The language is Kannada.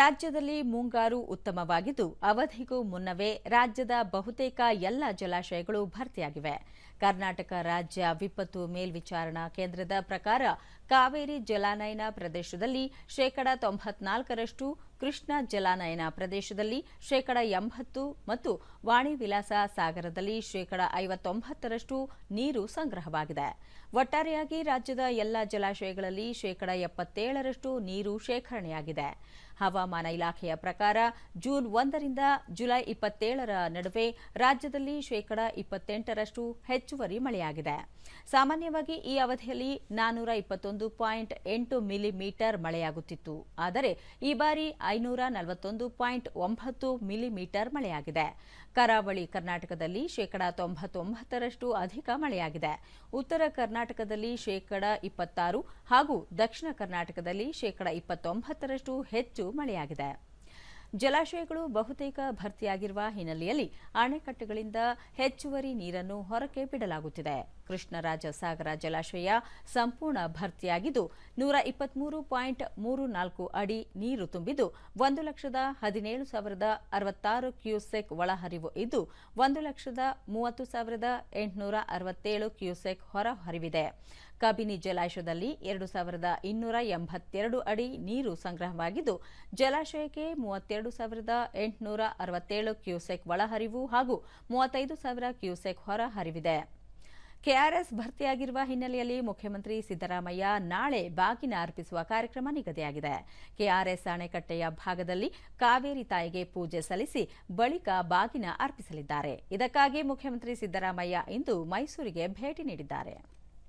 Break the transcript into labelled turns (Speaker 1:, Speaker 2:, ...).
Speaker 1: ರಾಜ್ಯದಲ್ಲಿ ಮುಂಗಾರು ಉತ್ತಮವಾಗಿದ್ದು ಅವಧಿಗೂ ಮುನ್ನವೇ ರಾಜ್ಯದ ಬಹುತೇಕ ಎಲ್ಲ ಜಲಾಶಯಗಳು ಭರ್ತಿಯಾಗಿವೆ. ಕರ್ನಾಟಕ ರಾಜ್ಯ ವಿಪತ್ತು ಮೇಲ್ವಿಚಾರಣಾ ಕೇಂದ್ರದ ಪ್ರಕಾರ ಕಾವೇರಿ ಜಲಾನಯನ ಪ್ರದೇಶದಲ್ಲಿ ಶೇಕಡ ತೊಂಬತ್ನಾಲ್ಕರಷ್ಟು ಕೃಷ್ಣ ಜಲಾನಯನ ಪ್ರದೇಶದಲ್ಲಿ ಶೇಕಡ ಎಂಬತ್ತು ಮತ್ತು ವಾಣಿ ವಿಲಾಸ ಸಾಗರದಲ್ಲಿ ಶೇಕಡ ಐವತ್ತೊಂಬತ್ತರಷ್ಟು ನೀರು ಸಂಗ್ರಹವಾಗಿದೆ. ಒಟ್ಟಾರೆಯಾಗಿ ರಾಜ್ಯದ ಎಲ್ಲ ಜಲಾಶಯಗಳಲ್ಲಿ ಶೇಕಡ ಎಪ್ಪತ್ತೇಳರಷ್ಟು ನೀರು ಶೇಖರಣೆಯಾಗಿದೆ. ಹವಾಮಾನ ಇಲಾಖೆಯ ಪ್ರಕಾರ ಜೂನ್ ಒಂದರಿಂದ ಜುಲೈ ಇಪ್ಪತ್ತೇಳರ ನಡುವೆ ರಾಜ್ಯದಲ್ಲಿ ಶೇಕಡ ಇಪ್ಪತ್ತೆಂಟರಷ್ಟು ಹೆಚ್ಚುವರಿ ಮಳೆಯಾಗಿದೆ. ಸಾಮಾನ್ಯವಾಗಿ ಈ ಅವಧಿಯಲ್ಲಿ ನಾನೂರ ಇಪ್ಪತ್ತೊಂದು ಪಾಯಿಂಟ್ ಎಂಟು ಮಿಲಿಮೀಟರ್ ಮಳೆಯಾಗುತ್ತಿತ್ತು. ಆದರೆ ಈ ಬಾರಿ ಐನೂರ ನಲವತ್ತೊಂದು ಪಾಯಿಂಟ್ ಒಂಬತ್ತು ಮಿಲಿಮೀಟರ್ ಮಳೆಯಾಗಿದೆ. ಕರಾವಳಿ ಕರ್ನಾಟಕದಲ್ಲಿ ಶೇಕಡ ತೊಂಬತ್ತೊಂಬತ್ತರಷ್ಟು ಅಧಿಕ ಮಳೆಯಾಗಿದೆ. ಉತ್ತರ ಕರ್ನಾಟಕದಲ್ಲಿ ಶೇಕಡ ಇಪ್ಪತ್ತಾರು ಹಾಗೂ ದಕ್ಷಿಣ ಕರ್ನಾಟಕದಲ್ಲಿ ಶೇಕಡ ಇಪ್ಪತ್ತೊಂಬತ್ತರಷ್ಟು ಹೆಚ್ಚು ಮಳೆಯಾಗಿದೆ. ಜಲಾಶಯಗಳು ಬಹುತೇಕ ಭರ್ತಿಯಾಗಿರುವ ಹಿನ್ನೆಲೆಯಲ್ಲಿ ಅಣೆಕಟ್ಟೆಗಳಿಂದ ಹೆಚ್ಚುವರಿ ನೀರನ್ನು ಹೊರಕ್ಕೆ ಬಿಡಲಾಗುತ್ತಿದೆ. ಕೃಷ್ಣರಾಜ ಸಾಗರ ಜಲಾಶಯ ಸಂಪೂರ್ಣ ಭರ್ತಿಯಾಗಿದ್ದು ನೂರ ಇಪ್ಪತ್ಮೂರು ಪಾಯಿಂಟ್ ಮೂರು ನಾಲ್ಕು ಅಡಿ ನೀರು ತುಂಬಿದ್ದು ಒಂದು ಲಕ್ಷದ ಹದಿನೇಳು ಸಾವಿರದ ಅರವತ್ತಾರು ಕ್ಯೂಸೆಕ್ ಒಳಹರಿವು ಇದ್ದು ಒಂದು ಲಕ್ಷದ ಮೂವತ್ತು ಸಾವಿರದ ಎಂಟುನೂರ ಅರವತ್ತೇಳು ಕ್ಯೂಸೆಕ್ ಹೊರಹರಿವಿದೆ. ಕಬಿನಿ ಜಲಾಶಯದಲ್ಲಿ ಎರಡು ಸಾವಿರದ ಇನ್ನೂರ ಎಂಬತ್ತೆರಡು ಅಡಿ ನೀರು ಸಂಗ್ರಹವಾಗಿದ್ದು ಜಲಾಶಯಕ್ಕೆ ಮೂವತ್ತೆರಡು ಸಾವಿರದ ಎಂಟುನೂರ ಅರವತ್ತೇಳು ಕ್ಯೂಸೆಕ್ ಒಳಹರಿವು ಹಾಗೂ ಮೂವತ್ತೈದು ಸಾವಿರ ಕ್ಯೂಸೆಕ್ ಹೊರಹರಿವಿದೆ. ಕೆಆರ್ಎಸ್ ಭರ್ತಿಯಾಗಿರುವ ಹಿನ್ನೆಲೆಯಲ್ಲಿ ಮುಖ್ಯಮಂತ್ರಿ ಸಿದ್ದರಾಮಯ್ಯ ನಾಳೆ ಬಾಗಿನ ಅರ್ಪಿಸುವ ಕಾರ್ಯಕ್ರಮ ನಿಗದಿಯಾಗಿದೆ. ಕೆಆರ್ಎಸ್ ಅಣೆಕಟ್ಟೆಯ ಭಾಗದಲ್ಲಿ ಕಾವೇರಿ ತಾಯಿಗೆ ಪೂಜೆ ಸಲ್ಲಿಸಿ ಬಳಿಕ ಬಾಗಿನ ಅರ್ಪಿಸಲಿದ್ದಾರೆ. ಇದಕ್ಕಾಗಿ ಮುಖ್ಯಮಂತ್ರಿ ಸಿದ್ದರಾಮಯ್ಯ ಇಂದು ಮೈಸೂರಿಗೆ ಭೇಟಿ ನೀಡಿದ್ದಾರೆ.